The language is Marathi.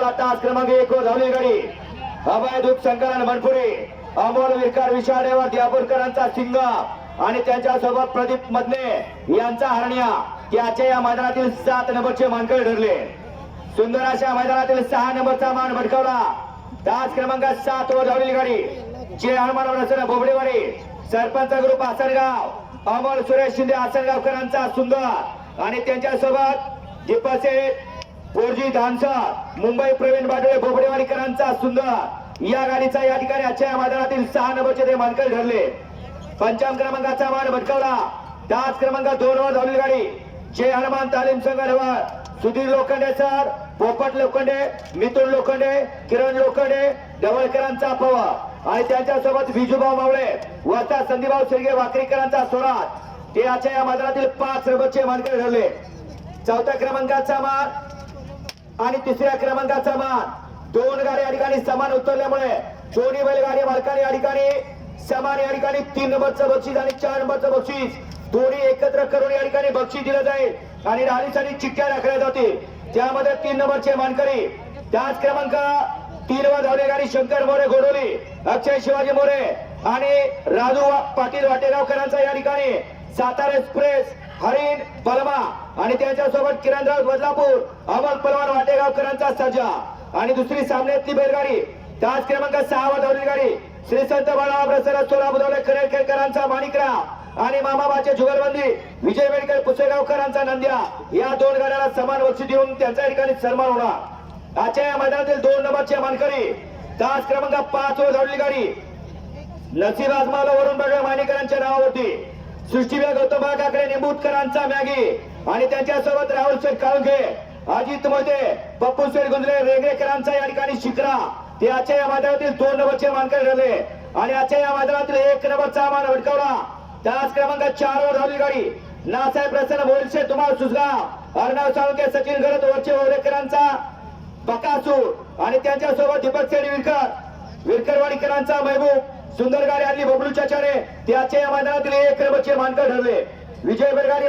बटकावला तास क्रमांक एक वर धावली गाडी. अभय दूप संकलन मनपुरे अमोल विरकार विशाळेवर दियापूरकरांचा सिंग आणि त्यांच्यासोबत प्रदीप मधने यांचा हरण्या. याच्या या मैदानातील सात नंबरचे मानकरी ठरले. सुंदर अशा मैदानातील सहा नंबरचा मान भटकावला. तास क्रमांक सात वर धावलेली गाडी. जे हनुमान बोबडेवाडी सरपंच ग्रुप आसनगाव अमोल सुरेश शिंदे आसनगावकरांचा सुंदर आणि त्यांच्यासोबत सोबत सेठ पोरजी धानसा मुंबई प्रवीण बाटोळे बोबडेवाडीकरांचा सुंदर. या गाडीचा या ठिकाणी आजच्या या मैदानातील सहा नंबरचे ते मानकर ठरले. पंचम क्रमांकाचा मान भटकावला. त्याच क्रमांक दोन वर धावली गाडी. जय हनुमान तालीम संघ सुधीर लोखंडे सर. पोपट लोखंडे मिथुन लोखंडे किरण लोखंडे डवळकरांचा पवा आणि त्यांच्यासोबत विजूभाऊ मावळे वरचा संदीभाऊ शिर्गे वाकरीकरांचा स्वराज ते आजच्या या मैदानातील पाच रबचे मानकर ठरले. चौथ्या क्रमांकाचा मान आणि तिसऱ्या क्रमांकाचा मान दोन गाडी या ठिकाणी समान उतरल्यामुळे दोन्ही बैलगाडी मालकाने या ठिकाणी समान या ठिकाणी तीन नंबरचं बक्षीस आणि चार नंबरचं बक्षीस दोन्ही एकत्र करून या ठिकाणी बक्षीस दिलं जाईल आणि राणीसाठी चिठ्ठ्या राखल्या जातील. त्यामध्ये तीन नंबरचे मानकरी त्याच क्रमांक तीन वर धावले गाडी शंकर मोरे घोडोली अक्षय शिवाजी मोरे आणि राजू पाटील वाटेगावकरांचा या ठिकाणी सातारा एक्सप्रेस हरिण पलमा आणि त्याच्यासोबत किरणराव बदलापूर अमल पलवान वाटेगावकरांचा सज्जा. आणि दुसरी सामन्यातली बैलगाडी त्याच क्रमांक सहा वर धावलेली गाडी श्री संत बाळा प्रसन्न सोला बुधवले करेळकरांचा माणिकराव आणि मामाबाचे जुगलबंदी विजय बेडकर पुसेगावकरांचा नंद्या. या दोन गाड्याला समान वर्ष देऊन त्यांच्या ठिकाणी सन्मान होणार. आजच्या या मैदानातील दोन नंबरचे मानकरी तास क्रमांक पाच वर धावलेली गाडी नसीब आजमाला वरून बघा माणिकरांच्या नावावरती. सृष्टीबाई गौतमा काकडे निंबूतकरांचा मॅगी. आणि त्यांच्यासोबत राहुल शेठ काळुंगे अजित मध्ये पप्पू शेठ गुंजरे रेगरेकरांचा या ठिकाणी शिकरा. ते आजच्या या मैदानातील दोन नंबरचे मानकरी ठरले. आणि आजच्या या मैदानातील एक नंबरचा मान भटकावला. त्याच क्रमांक चार वर धावली गाडी. नासाहेब प्रसन्न बोलशे तुम्हाला सुजगा. अर्णव साळुंके सचिन गरत वरचे ओरेकरांचा बकासूर. आणि त्यांच्यासोबत दीपक सेठ विरकर. विरकरवाडीकरांचा महबूब. सुंदर गाडी आणली बबलू चाचारे त्याचे या मैदानातील एक क्रमचे मानकर ठरले. विजय बेरगाडी